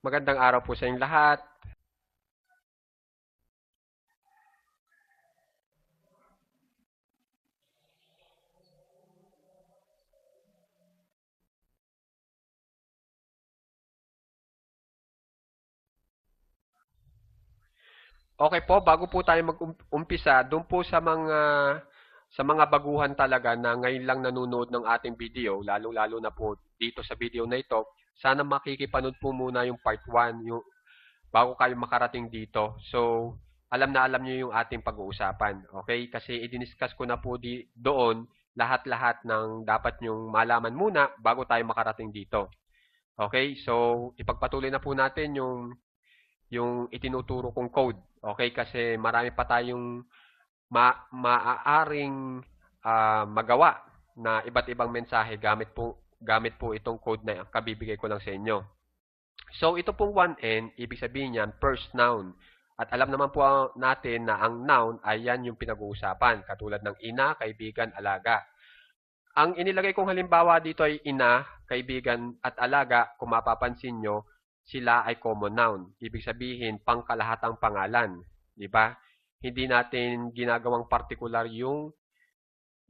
Magandang araw po sa inyong lahat. Okay po, bago po tayo mag-umpisa, doon po sa mga sa mga baguhan talaga na ngayon lang nanonood ng ating video, lalo-lalo na po dito sa video na ito, sana makikipanood po muna yung part 1 yung bago kayo makarating dito. So, alam na alam niyo yung ating pag-uusapan. Okay? Kasi i-discuss ko na po di, doon lahat-lahat ng dapat nyong malaman muna bago tayo makarating dito. Okay? So, ipagpatuloy na po natin yung yung itinuturo kong code. Okay? Kasi marami pa tayong ma maaaring ah, magawa na iba't ibang mensahe gamit po gamit po itong code na kabibigay ko lang sa inyo. So, ito pong 1N, ibig sabihin yan, first noun. At alam naman po natin na ang noun ay yan yung pinag-uusapan, katulad ng ina, kaibigan, alaga. Ang inilagay kong halimbawa dito ay ina, kaibigan, at alaga, kung mapapansin nyo, sila ay common noun. Ibig sabihin, pangkalahatang pangalan. Di ba? Hindi natin ginagawang particular yung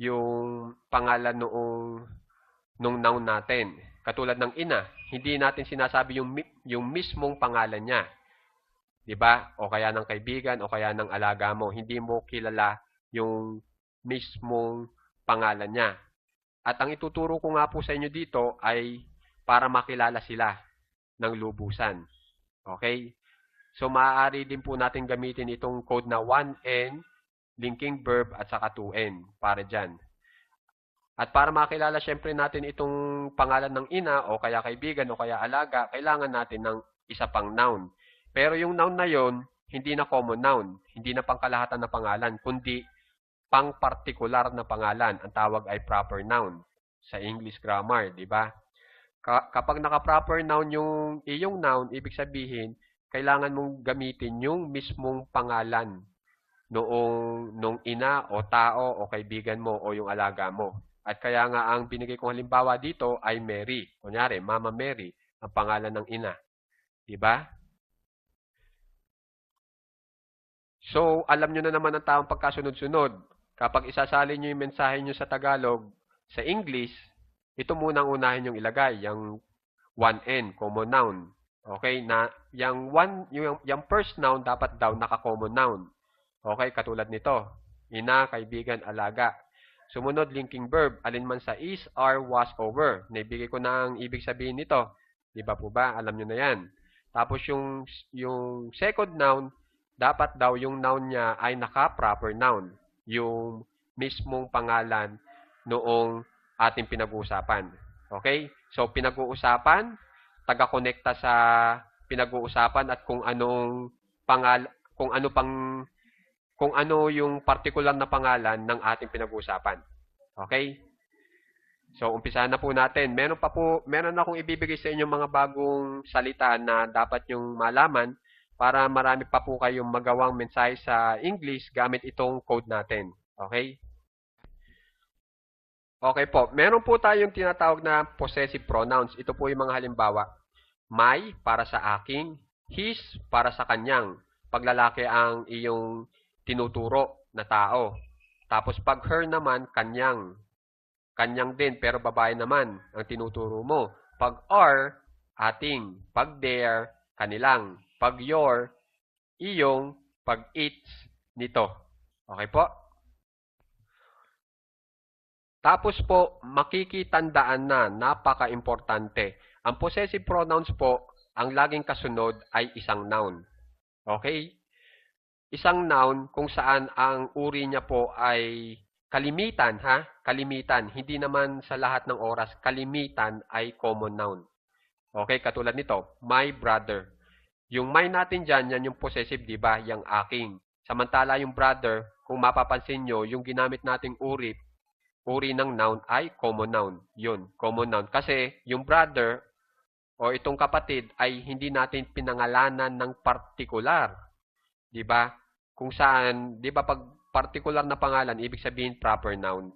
yung pangalan noong nung noun natin. Katulad ng ina, hindi natin sinasabi yung yung mismong pangalan niya. 'Di ba? O kaya ng kaibigan o kaya ng alaga mo, hindi mo kilala yung mismong pangalan niya. At ang ituturo ko nga po sa inyo dito ay para makilala sila ng lubusan. Okay? So, maaari din po natin gamitin itong code na 1N, linking verb, at saka 2N para dyan. At para makilala syempre natin itong pangalan ng ina o kaya kaibigan o kaya alaga, kailangan natin ng isa pang noun. Pero yung noun na yon hindi na common noun, hindi na pangkalahatan na pangalan, kundi pang particular na pangalan. Ang tawag ay proper noun sa English grammar, di ba? Ka- kapag naka-proper noun yung iyong noun, ibig sabihin, kailangan mong gamitin yung mismong pangalan noong nung ina o tao o kaibigan mo o yung alaga mo. At kaya nga ang binigay kong halimbawa dito ay Mary. Kunyari, Mama Mary, ang pangalan ng ina. Di ba? So, alam nyo na naman ang taong pagkasunod-sunod. Kapag isasalin nyo yung mensahe nyo sa Tagalog, sa English, ito muna ang unahin yung ilagay, yung 1N, common noun. Okay, na yung one yung, yung first noun dapat daw naka-common noun. Okay, katulad nito. Ina, kaibigan, alaga. Sumunod, linking verb. Alin man sa is, are, was, over. Naibigay ko na ang ibig sabihin nito. Di ba po ba? Alam nyo na yan. Tapos yung, yung second noun, dapat daw yung noun niya ay naka-proper noun. Yung mismong pangalan noong ating pinag-uusapan. Okay? So, pinag-uusapan, taga-konekta sa pinag-uusapan at kung anong pangal kung ano pang kung ano yung particular na pangalan ng ating pinag-uusapan. Okay? So, umpisahan na po natin. Meron pa po, meron akong ibibigay sa inyo mga bagong salita na dapat yung malaman para marami pa po kayong magawang mensahe sa English gamit itong code natin. Okay? Okay po. Meron po tayong tinatawag na possessive pronouns. Ito po yung mga halimbawa. My para sa aking, his para sa kanyang. Paglalaki ang iyong tinuturo na tao. Tapos pag her naman, kanyang. Kanyang din, pero babae naman ang tinuturo mo. Pag are, ating. Pag their, kanilang. Pag your, iyong. Pag its, nito. Okay po? Tapos po, makikitandaan na napaka-importante. Ang possessive pronouns po, ang laging kasunod ay isang noun. Okay? Isang noun kung saan ang uri niya po ay kalimitan, ha? Kalimitan. Hindi naman sa lahat ng oras, kalimitan ay common noun. Okay, katulad nito, my brother. Yung my natin dyan, yan yung possessive, di ba? Yung aking. Samantala yung brother, kung mapapansin nyo, yung ginamit nating uri, uri ng noun ay common noun. Yun, common noun. Kasi yung brother o itong kapatid ay hindi natin pinangalanan ng partikular. 'Di ba? Kung saan, 'di ba pag particular na pangalan, ibig sabihin proper noun.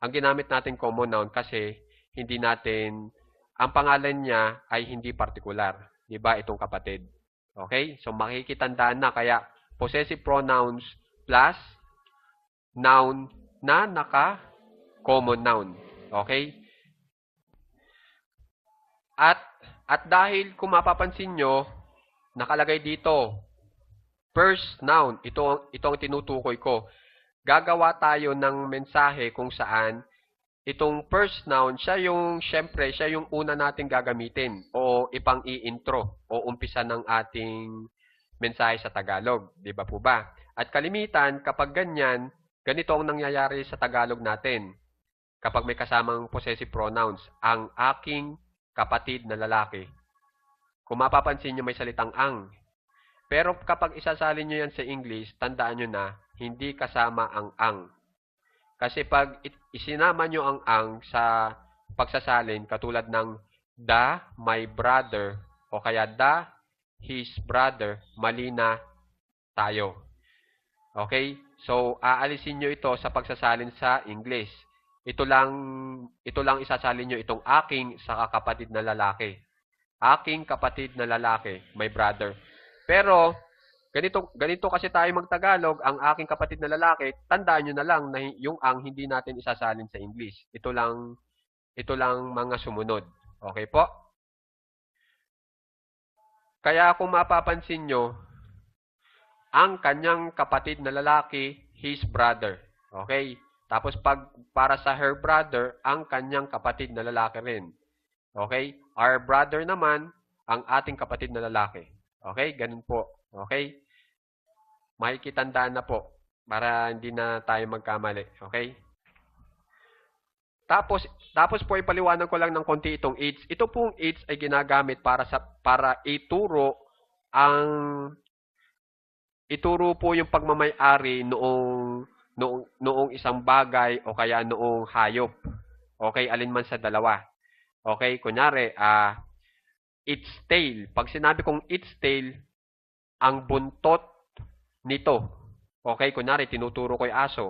Ang ginamit natin common noun kasi hindi natin ang pangalan niya ay hindi partikular. Di ba? Itong kapatid. Okay? So, makikitandaan na. Kaya, possessive pronouns plus noun na naka-common noun. Okay? At, at dahil kung mapapansin nyo, nakalagay dito, first noun, ito, ito ang tinutukoy ko. Gagawa tayo ng mensahe kung saan itong first noun, siya yung, syempre, siya yung una nating gagamitin o ipang i-intro o umpisa ng ating mensahe sa Tagalog. Di ba po ba? At kalimitan, kapag ganyan, ganito ang nangyayari sa Tagalog natin. Kapag may kasamang possessive pronouns, ang aking kapatid na lalaki. Kung mapapansin nyo, may salitang ang. Pero kapag isasalin nyo yan sa English, tandaan nyo na, hindi kasama ang ang. Kasi pag isinama nyo ang ang sa pagsasalin, katulad ng the, my brother, o kaya the, his brother, mali na tayo. Okay? So, aalisin nyo ito sa pagsasalin sa English. Ito lang, ito lang isasalin nyo itong aking sa kapatid na lalaki. Aking kapatid na lalaki, my brother. Pero, ganito, ganito kasi tayo magtagalog, ang aking kapatid na lalaki, tandaan nyo na lang na yung ang hindi natin isasalin sa English. Ito lang, ito lang mga sumunod. Okay po? Kaya kung mapapansin nyo, ang kanyang kapatid na lalaki, his brother. Okay? Tapos pag para sa her brother, ang kanyang kapatid na lalaki rin. Okay? Our brother naman, ang ating kapatid na lalaki. Okay? Ganun po. Okay? Makikitandaan na po para hindi na tayo magkamali. Okay? Tapos, tapos po ipaliwanag ko lang ng konti itong AIDS. Ito pong AIDS ay ginagamit para sa para ituro ang ituro po yung pagmamay-ari noong noong noong isang bagay o kaya noong hayop. Okay, alin man sa dalawa. Okay, kunyari, ah its tail. Pag sinabi kong its tail, ang buntot nito. Okay, kunyari tinuturo ko 'yung aso.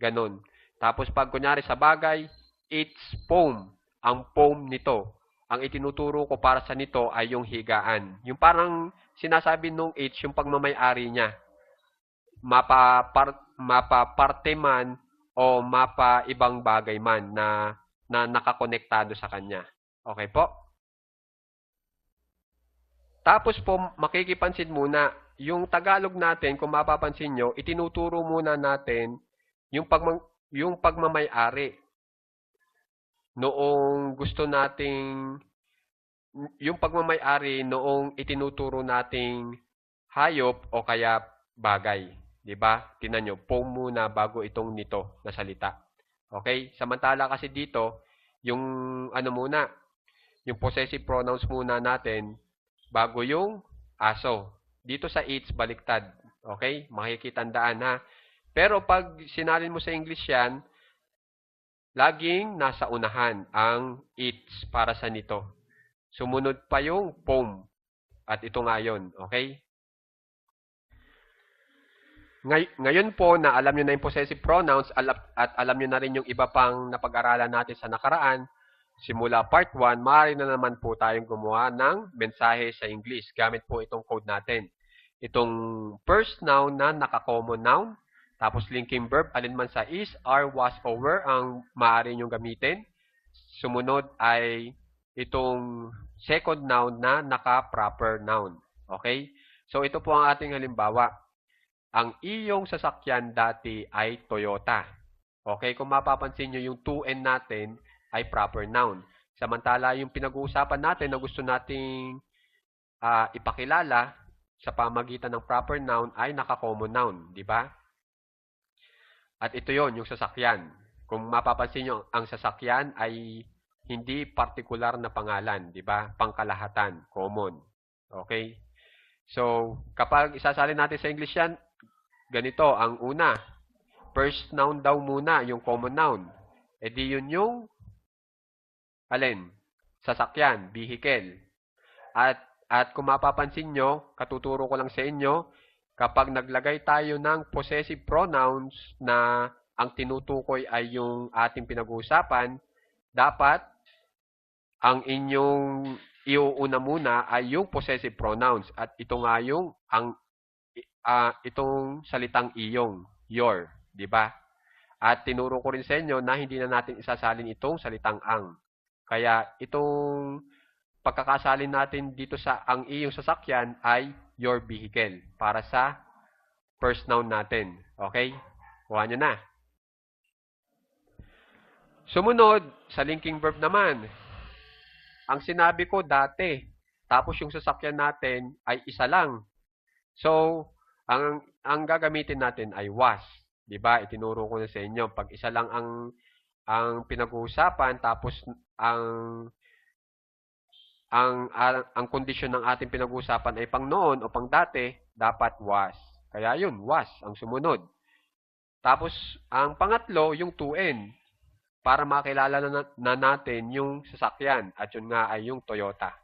Ganon. Tapos pag kunyari sa bagay, its foam, ang foam nito. Ang itinuturo ko para sa nito ay yung higaan. Yung parang sinasabi nung its, yung pagmamay-ari niya. Mapa, par, mapa parte man o mapa ibang bagay man na, na nakakonektado sa kanya. Okay po? Tapos po, makikipansin muna, yung Tagalog natin, kung mapapansin nyo, itinuturo muna natin yung, pagmang, yung pagmamay-ari noong gusto nating yung pagmamay-ari noong itinuturo nating hayop o kaya bagay. 'Di ba? Tingnan niyo, foam muna bago itong nito na salita. Okay? Samantala kasi dito, yung ano muna, yung possessive pronouns muna natin bago yung aso. Dito sa it's baliktad. Okay? Makikitandaan ha. Pero pag sinalin mo sa English yan, laging nasa unahan ang it's para sa nito. Sumunod pa yung foam. At ito nga yun. Okay? Ngay ngayon po na alam nyo na yung possessive pronouns at alam nyo na rin yung iba pang napag-aralan natin sa nakaraan, simula part 1, maaari na naman po tayong gumawa ng mensahe sa English gamit po itong code natin. Itong first noun na naka-common noun, tapos linking verb, alinman sa is, are, was, or were ang maaari nyong gamitin. Sumunod ay itong second noun na naka-proper noun. Okay? So, ito po ang ating halimbawa. Ang iyong sasakyan dati ay Toyota. Okay? Kung mapapansin nyo, yung 2N natin ay proper noun. Samantala, yung pinag-uusapan natin na gusto nating uh, ipakilala sa pamagitan ng proper noun ay naka-common noun. Di ba? At ito yon yung sasakyan. Kung mapapansin nyo, ang sasakyan ay hindi partikular na pangalan, di ba? Pangkalahatan, common. Okay? So, kapag isasalin natin sa English yan, ganito, ang una, first noun daw muna, yung common noun. E di yun yung, alin? Sasakyan, vehicle. At, at kung mapapansin nyo, katuturo ko lang sa inyo, kapag naglagay tayo ng possessive pronouns na ang tinutukoy ay yung ating pinag-uusapan, dapat ang inyong iuuna muna ay yung possessive pronouns at ito nga yung ang ah, itong salitang iyong, your, di ba? At tinuro ko rin sa inyo na hindi na natin isasalin itong salitang ang. Kaya itong pagkakasalin natin dito sa ang iyong sasakyan ay your vehicle para sa first noun natin. Okay? Kuha nyo na. Sumunod, sa linking verb naman. Ang sinabi ko dati, tapos yung sasakyan natin ay isa lang. So, ang ang gagamitin natin ay was. 'Di ba? Itinuro ko na sa inyo pag isa lang ang ang pinag-uusapan tapos ang ang ang, ang kondisyon ng ating pinag-uusapan ay pang noon o pang dati, dapat was. Kaya yun, was ang sumunod. Tapos ang pangatlo, yung to n para makilala na, na natin yung sasakyan at yun nga ay yung Toyota.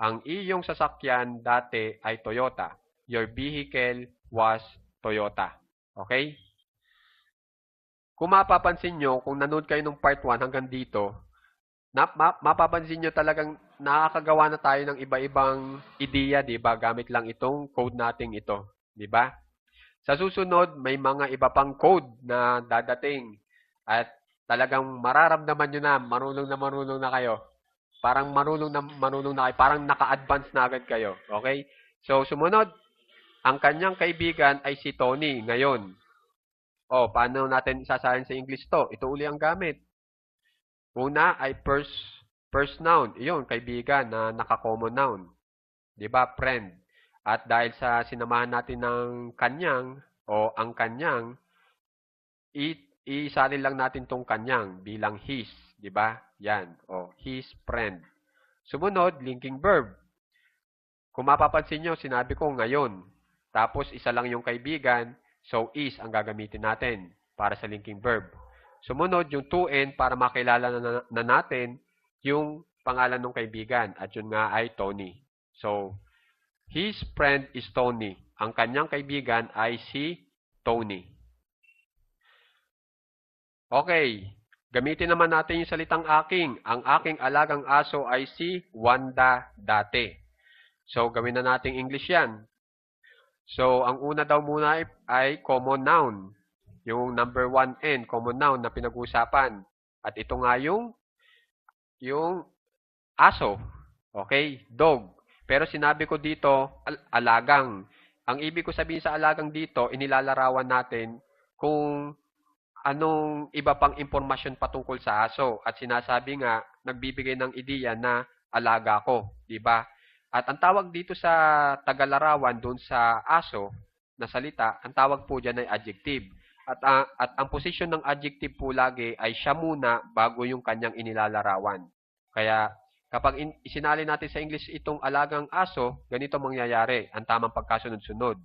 Ang iyong sasakyan dati ay Toyota. Your vehicle was Toyota. Okay? Kung mapapansin nyo, kung nanood kayo ng part 1 hanggang dito, na, ma, mapapansin nyo talagang nakakagawa na tayo ng iba-ibang ideya, di ba? Gamit lang itong code nating ito. Di ba? Sa susunod, may mga iba pang code na dadating. At talagang mararamdaman nyo na, marunong na marunong na kayo. Parang marunong na marunong na kayo. Parang naka-advance na agad kayo. Okay? So, sumunod, ang kanyang kaibigan ay si Tony ngayon. O, paano natin isasalin sa English to? Ito uli ang gamit. Una ay first, first noun. Iyon, kaibigan na naka-common noun. ba Friend. At dahil sa sinamahan natin ng kanyang o ang kanyang, iisalin lang natin tong kanyang bilang his. ba Yan. O, his friend. Sumunod, linking verb. Kung mapapansin nyo, sinabi ko ngayon. Tapos, isa lang yung kaibigan. So, is ang gagamitin natin para sa linking verb. Sumunod, yung to n para makilala na, na natin yung pangalan ng kaibigan. At yun nga ay Tony. So, his friend is Tony. Ang kanyang kaibigan ay si Tony. Okay. Gamitin naman natin yung salitang aking. Ang aking alagang aso ay si Wanda dati. So, gawin na natin English yan. So, ang una daw muna ay, ay common noun. Yung number 1N, common noun na pinag-uusapan. At ito nga yung, yung aso. Okay? Dog. Pero sinabi ko dito, al alagang. Ang ibig ko sabihin sa alagang dito, inilalarawan natin kung anong iba pang impormasyon patungkol sa aso. At sinasabi nga, nagbibigay ng ideya na alaga ko. ba? At ang tawag dito sa tagalarawan doon sa aso na salita, ang tawag po dyan ay adjective. At, uh, at ang posisyon ng adjective po lagi ay siya muna bago yung kanyang inilalarawan. Kaya kapag in, isinali natin sa English itong alagang aso, ganito mangyayari, ang tamang pagkasunod-sunod.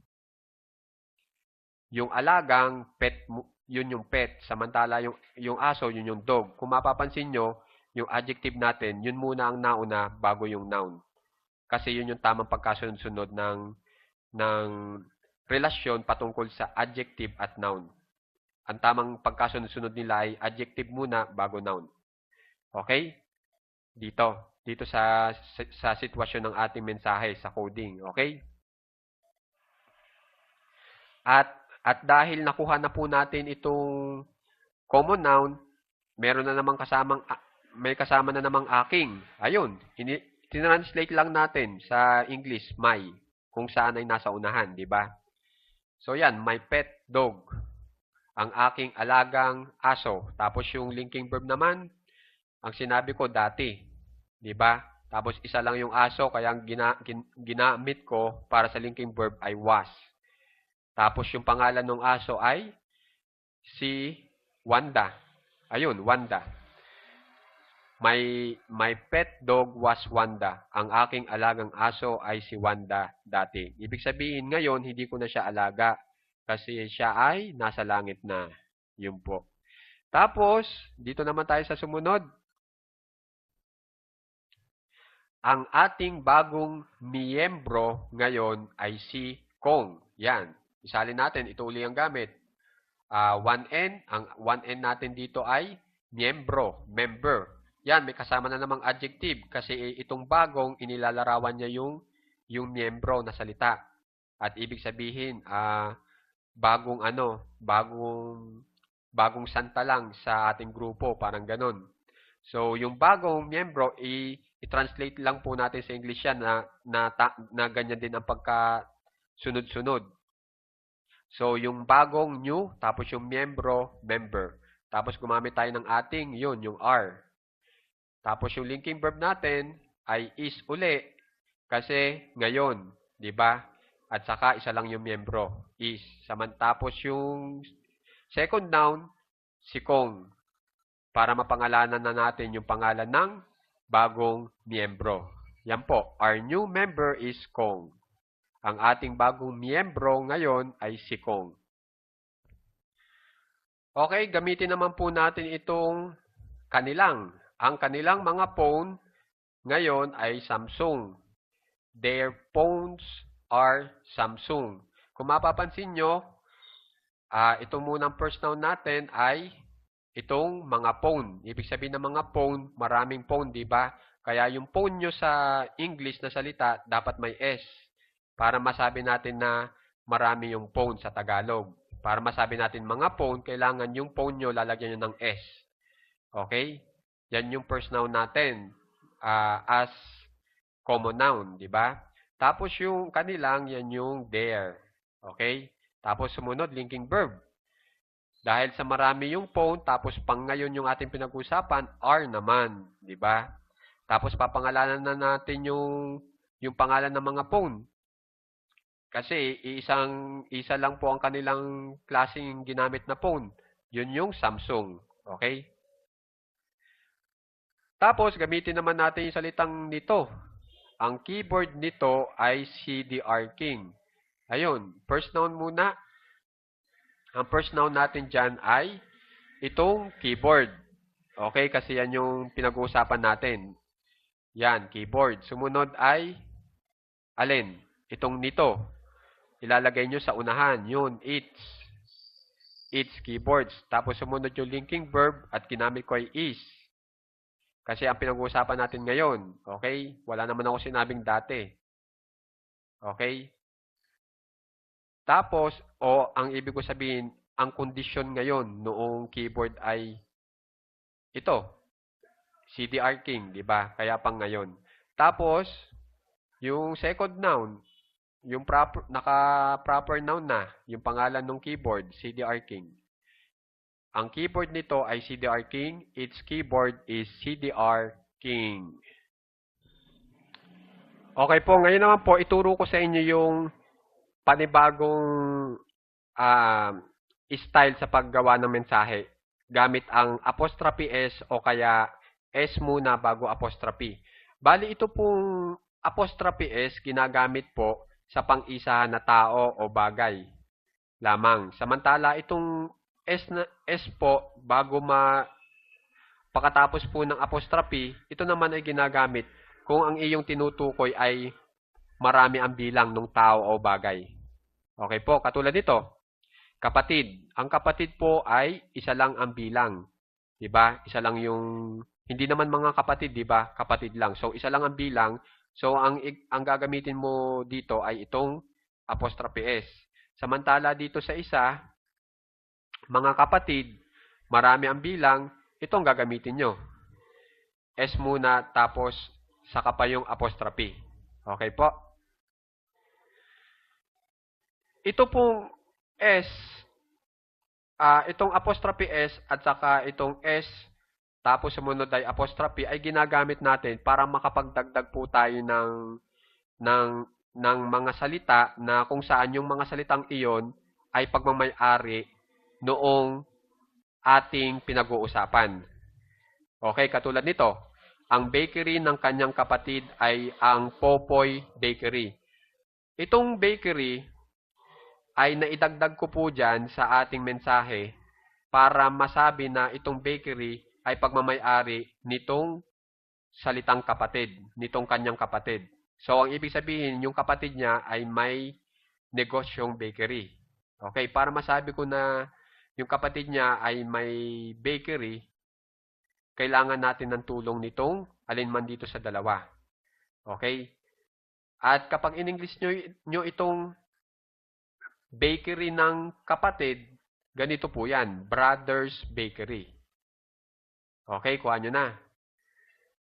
Yung alagang pet, yun yung pet. Samantala yung, yung aso, yun yung dog. Kung mapapansin nyo, yung adjective natin, yun muna ang nauna bago yung noun. Kasi yun yung tamang pagkasunod-sunod ng, ng relasyon patungkol sa adjective at noun. Ang tamang pagkasunod-sunod nila ay adjective muna bago noun. Okay? Dito. Dito sa, sa sitwasyon ng ating mensahe sa coding. Okay? At, at dahil nakuha na po natin itong common noun, meron na namang kasamang, may kasama na namang aking. Ayun. Ini, tinranslate lang natin sa English, my, kung saan ay nasa unahan, di ba? So yan, my pet dog ang aking alagang aso. Tapos yung linking verb naman, ang sinabi ko dati. Di ba? Tapos isa lang yung aso, kaya ang gina, gin, ginamit ko para sa linking verb ay was. Tapos yung pangalan ng aso ay si Wanda. Ayun, Wanda. My, my pet dog was Wanda. Ang aking alagang aso ay si Wanda dati. Ibig sabihin, ngayon, hindi ko na siya alaga kasi siya ay nasa langit na. Yun po. Tapos, dito naman tayo sa sumunod. Ang ating bagong miyembro ngayon ay si Kong. Yan. Isalin natin, ito uli ang gamit. Uh, 1N, ang 1N natin dito ay miyembro, member. Yan, may kasama na namang adjective kasi itong bagong inilalarawan niya yung yung miyembro na salita. At ibig sabihin, ah bagong ano, bagong bagong santa lang sa ating grupo, parang ganun. So, yung bagong miyembro, i-translate lang po natin sa English yan na, na, ta- na ganyan din ang pagka sunod-sunod. So, yung bagong new, tapos yung miyembro, member. Tapos gumamit tayo ng ating, yun, yung R. Tapos yung linking verb natin ay is uli kasi ngayon, 'di ba? At saka isa lang yung miyembro, is. Samantapos yung second noun, si Kong. Para mapangalanan na natin yung pangalan ng bagong miyembro. Yan po, our new member is Kong. Ang ating bagong miyembro ngayon ay si Kong. Okay, gamitin naman po natin itong kanilang. Ang kanilang mga phone ngayon ay Samsung. Their phones are Samsung. Kung mapapansin nyo, ah ito munang first noun natin ay itong mga phone. Ibig sabihin ng mga phone, maraming phone, di ba? Kaya yung phone nyo sa English na salita, dapat may S. Para masabi natin na marami yung phone sa Tagalog. Para masabi natin mga phone, kailangan yung phone nyo lalagyan nyo ng S. Okay? Yan yung first noun natin ah, as common noun, di ba? Tapos yung kanilang, yan yung their. Okay? Tapos sumunod, linking verb. Dahil sa marami yung phone, tapos pang ngayon yung ating pinag-usapan, are naman, di ba? Tapos papangalanan na natin yung yung pangalan ng mga phone. Kasi isang isa lang po ang kanilang klaseng ginamit na phone. Yun yung Samsung. Okay? Tapos, gamitin naman natin yung salitang nito. Ang keyboard nito ay CDR King. Ayun, first noun muna. Ang first noun natin dyan ay itong keyboard. Okay, kasi yan yung pinag-uusapan natin. Yan, keyboard. Sumunod ay, alin? Itong nito. Ilalagay nyo sa unahan. Yun, its. Its keyboards. Tapos sumunod yung linking verb at ginamit ko ay is. Kasi ang pinag-uusapan natin ngayon, okay? Wala naman ako sinabing dati. Okay? Tapos, o ang ibig ko sabihin, ang kondisyon ngayon noong keyboard ay ito. CDR King, di ba? Kaya pang ngayon. Tapos, yung second noun, yung proper, naka-proper noun na, yung pangalan ng keyboard, CDR King. Ang keyboard nito ay CDR King. Its keyboard is CDR King. Okay po, ngayon naman po, ituro ko sa inyo yung panibagong ah, style sa paggawa ng mensahe gamit ang apostrophe S o kaya S muna bago apostrophe. Bali, ito pong apostrophe S ginagamit po sa pang-isahan na tao o bagay lamang. Samantala, itong S, na, S po, bago ma pagkatapos po ng apostrophe, ito naman ay ginagamit kung ang iyong tinutukoy ay marami ang bilang ng tao o bagay. Okay po, katulad nito. Kapatid. Ang kapatid po ay isa lang ang bilang. 'Di ba? Isa lang yung hindi naman mga kapatid, 'di ba? Kapatid lang. So isa lang ang bilang. So ang ang gagamitin mo dito ay itong apostrophe S. Samantala dito sa isa, mga kapatid, marami ang bilang, ito ang gagamitin nyo. S muna, tapos saka pa yung apostrophe. Okay po? Ito pong S, ah itong apostrophe S at saka itong S, tapos sumunod ay apostrophe, ay ginagamit natin para makapagdagdag po tayo ng, ng, ng mga salita na kung saan yung mga salitang iyon ay pagmamayari noong ating pinag-uusapan. Okay, katulad nito. Ang bakery ng kanyang kapatid ay ang Popoy Bakery. Itong bakery ay naidagdag ko po dyan sa ating mensahe para masabi na itong bakery ay pagmamayari nitong salitang kapatid, nitong kanyang kapatid. So, ang ibig sabihin, yung kapatid niya ay may negosyong bakery. Okay, para masabi ko na yung kapatid niya ay may bakery, kailangan natin ng tulong nitong alinman dito sa dalawa. Okay? At kapag in-English nyo, nyo itong bakery ng kapatid, ganito po yan, Brothers Bakery. Okay, kuha nyo na.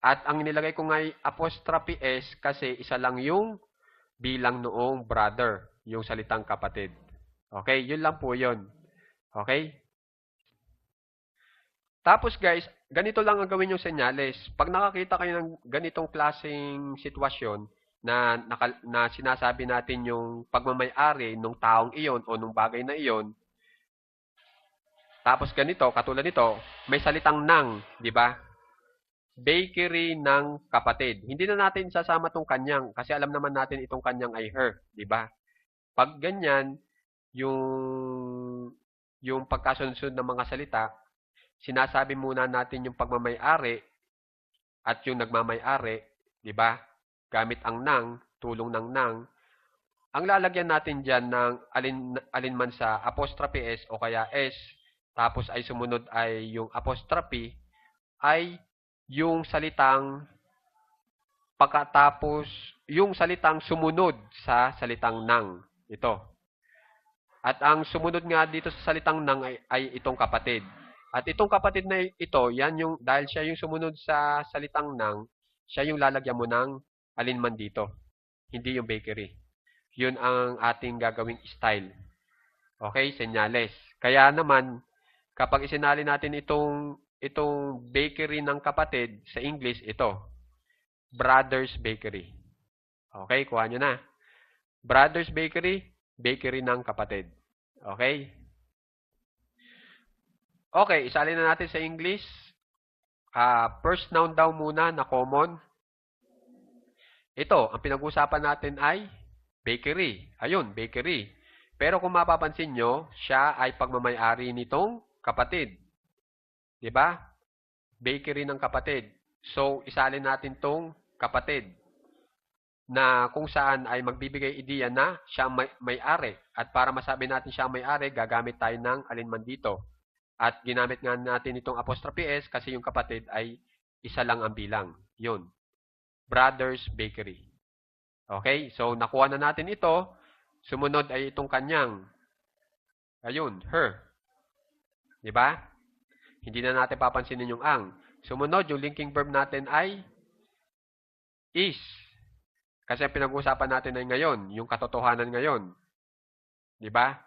At ang nilagay ko nga apostrophe S kasi isa lang yung bilang noong brother, yung salitang kapatid. Okay, yun lang po yun. Okay? Tapos guys, ganito lang ang gawin yung senyales. Pag nakakita kayo ng ganitong klaseng sitwasyon na, naka, na sinasabi natin yung pagmamayari ng taong iyon o ng bagay na iyon, tapos ganito, katulad nito, may salitang nang, di ba? Bakery ng kapatid. Hindi na natin sasama tong kanyang kasi alam naman natin itong kanyang ay her, di ba? Pag ganyan, yung yung pagkasunod ng mga salita, sinasabi muna natin yung pagmamayari at yung nagmamayari, di ba? Gamit ang nang, tulong ng nang. Ang lalagyan natin diyan ng alin alinman sa apostrophe s o kaya s, tapos ay sumunod ay yung apostrophe ay yung salitang pagkatapos yung salitang sumunod sa salitang nang. Ito. At ang sumunod nga dito sa salitang nang ay, ay itong kapatid. At itong kapatid na ito, yan yung, dahil siya yung sumunod sa salitang nang, siya yung lalagyan mo ng alinman dito. Hindi yung bakery. Yun ang ating gagawing style. Okay, senyales. Kaya naman, kapag isinali natin itong, itong bakery ng kapatid sa English, ito. Brothers Bakery. Okay, kuha nyo na. Brothers Bakery, bakery ng kapatid. Okay? Okay, isalin na natin sa English. Uh, first noun daw muna na common. Ito, ang pinag-usapan natin ay bakery. Ayun, bakery. Pero kung mapapansin nyo, siya ay pagmamayari nitong kapatid. ba? Bakery ng kapatid. So, isalin natin tong kapatid na kung saan ay magbibigay ideya na siya may, may-ari. At para masabi natin siya may-ari, gagamit tayo ng alinman dito. At ginamit nga natin itong apostrophe S kasi yung kapatid ay isa lang ang bilang. Yun. Brothers Bakery. Okay? So, nakuha na natin ito. Sumunod ay itong kanyang. Ayun, her. Di ba? Hindi na natin papansinin yung ang. Sumunod, yung linking verb natin ay is. Kasi pinag-uusapan natin ay ngayon, yung katotohanan ngayon. Di ba?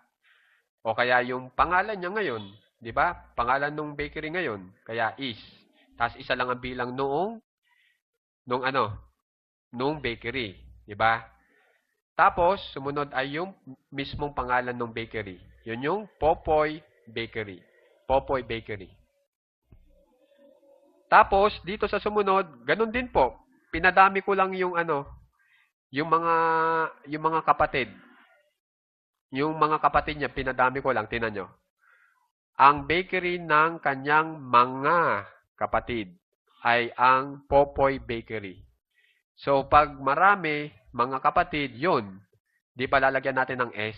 O kaya yung pangalan niya ngayon, di ba? Pangalan ng bakery ngayon, kaya is. Tapos isa lang ang bilang noong nung ano, nung bakery, di ba? Tapos sumunod ay yung mismong pangalan ng bakery. Yun yung Popoy Bakery. Popoy Bakery. Tapos dito sa sumunod, ganun din po. Pinadami ko lang yung ano, yung mga yung mga kapatid. Yung mga kapatid niya pinadami ko lang, tinan nyo. Ang bakery ng kanyang mga kapatid ay ang Popoy Bakery. So pag marami mga kapatid, yun. Di ba lalagyan natin ng S?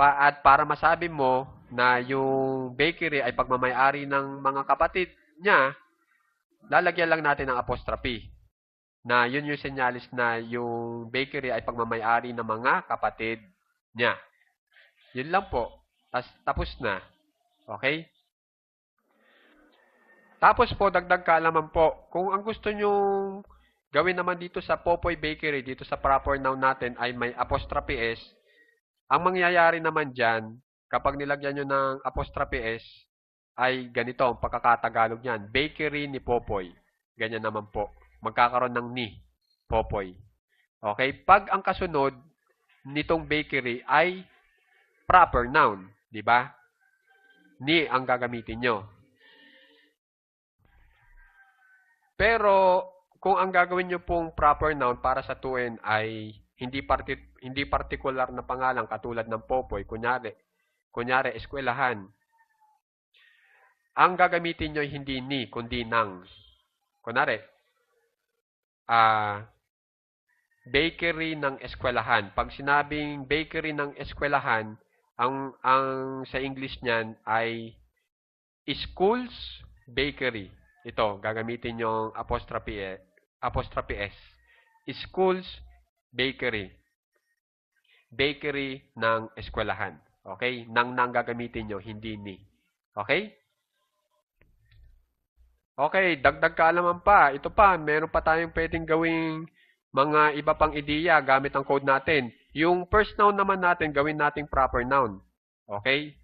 Pa at para masabi mo na yung bakery ay pagmamayari ng mga kapatid niya, lalagyan lang natin ng apostrophe na yun yung senyalis na yung bakery ay pagmamayari ng mga kapatid niya. Yun lang po. Tas, tapos na. Okay? Tapos po, dagdag kaalaman po, kung ang gusto nyo gawin naman dito sa Popoy Bakery, dito sa proper noun natin ay may apostrophe S, ang mangyayari naman dyan, kapag nilagyan nyo ng apostrophe S, ay ganito ang pagkakatagalog niyan. Bakery ni Popoy. Ganyan naman po magkakaroon ng ni, Popoy. Okay? Pag ang kasunod nitong bakery ay proper noun, di ba? Ni ang gagamitin nyo. Pero, kung ang gagawin nyo pong proper noun para sa tuwin ay hindi, parti, hindi particular na pangalan katulad ng Popoy, kunyari, kunyari, eskwelahan, ang gagamitin nyo hindi ni, kundi nang. Kunwari, uh, bakery ng eskwelahan. Pag sinabing bakery ng eskwelahan, ang, ang sa English niyan ay schools bakery. Ito, gagamitin yung apostrophe, apostrophe S. Schools, bakery. Bakery ng eskwelahan. Okay? Nang nang gagamitin nyo, hindi ni. Okay? Okay, dagdag kaalaman pa. Ito pa, meron pa tayong pwedeng gawing mga iba pang ideya gamit ang code natin. Yung first noun naman natin, gawin nating proper noun. Okay?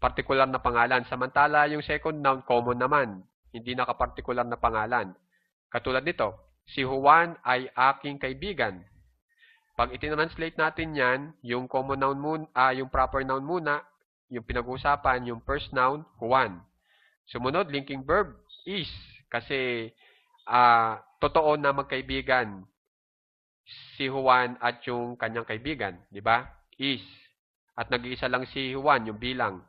Particular na pangalan. Samantala, yung second noun, common naman. Hindi nakapartikular na pangalan. Katulad nito, si Juan ay aking kaibigan. Pag itinranslate natin yan, yung common noun muna, ah, yung proper noun muna, yung pinag-uusapan, yung first noun, Juan. Sumunod, linking verb, is. Kasi, ah, totoo na magkaibigan si Juan at yung kanyang kaibigan, di ba? Is. At nag-iisa lang si Juan, yung bilang.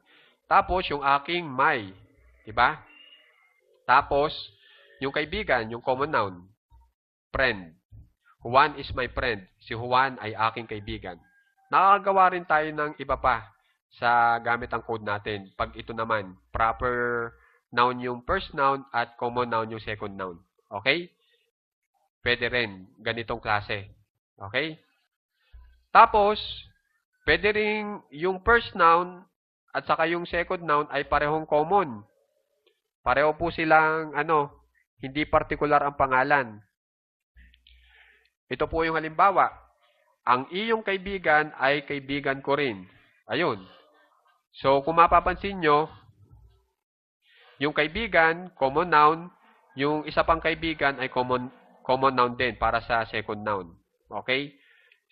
Tapos, yung aking may, di ba? Tapos, yung kaibigan, yung common noun, friend. Juan is my friend. Si Juan ay aking kaibigan. Nakakagawa rin tayo ng iba pa sa gamit ang code natin. Pag ito naman, proper noun yung first noun at common noun yung second noun. Okay? Pwede rin ganitong klase. Okay? Tapos, pwede rin yung first noun at saka yung second noun ay parehong common. Pareho po silang ano, hindi particular ang pangalan. Ito po yung halimbawa. Ang iyong kaibigan ay kaibigan ko rin. Ayun. So, kung mapapansin nyo, yung kaibigan, common noun, yung isa pang kaibigan ay common common noun din para sa second noun. Okay?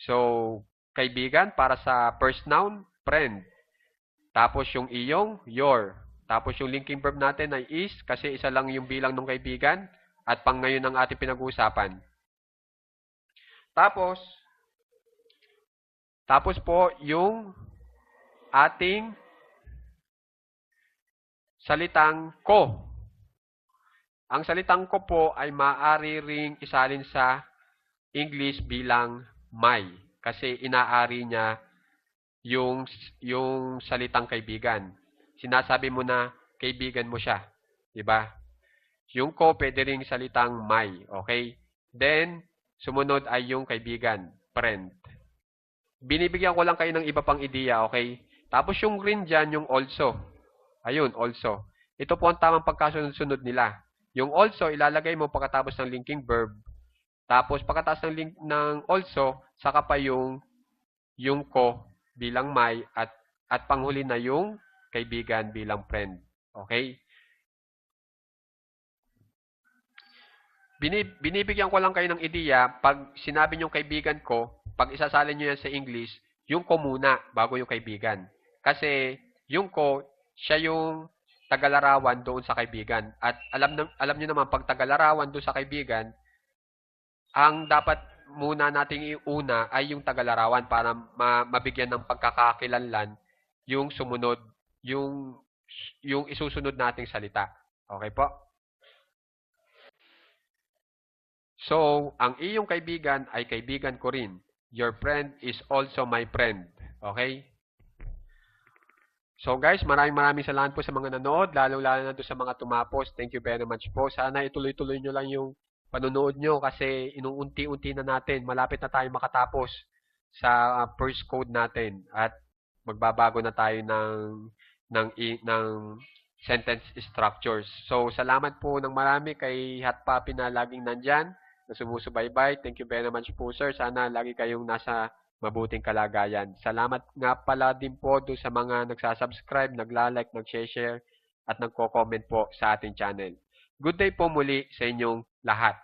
So, kaibigan para sa first noun, friend. Tapos yung iyong, your. Tapos yung linking verb natin ay is kasi isa lang yung bilang ng kaibigan at pang ngayon ang ating pinag-uusapan. Tapos, tapos po yung ating salitang ko. Ang salitang ko po ay maaari ring isalin sa English bilang my kasi inaari niya yung yung salitang kaibigan. Sinasabi mo na kaibigan mo siya, 'di ba? Yung ko pwede ring salitang my, okay? Then sumunod ay yung kaibigan, friend. Binibigyan ko lang kayo ng iba pang ideya, okay? Tapos yung green dyan, yung also. Ayun, also. Ito po ang tamang pagkasunod-sunod nila. Yung also, ilalagay mo pagkatapos ng linking verb. Tapos, pagkatapos ng, link, ng also, saka pa yung, yung ko bilang may at, at panghuli na yung kaibigan bilang friend. Okay? Binib, binibigyan ko lang kayo ng ideya, pag sinabi nyo kaibigan ko, pag isasalin nyo yan sa English, yung ko muna bago yung kaibigan. Kasi yung ko, siya yung tagalarawan doon sa kaibigan. At alam, na, alam nyo naman, pag tagalarawan doon sa kaibigan, ang dapat muna nating iuna ay yung tagalarawan para ma, mabigyan ng pagkakakilanlan yung sumunod, yung, yung isusunod nating salita. Okay po? So, ang iyong kaibigan ay kaibigan ko rin. Your friend is also my friend. Okay? So guys, maraming maraming salamat po sa mga nanood, lalo-lalo na doon sa mga tumapos. Thank you very much po. Sana ituloy-tuloy nyo lang yung panonood nyo kasi inuunti-unti na natin. Malapit na tayo makatapos sa first code natin at magbabago na tayo ng ng ng sentence structures. So, salamat po ng marami kay Hot Papi na laging nandyan, na sumusubaybay. Thank you very much po, sir. Sana lagi kayong nasa mabuting kalagayan. Salamat nga pala din po do sa mga nagsasubscribe, nagla-like, nag-share, at nagko-comment po sa ating channel. Good day po muli sa inyong lahat.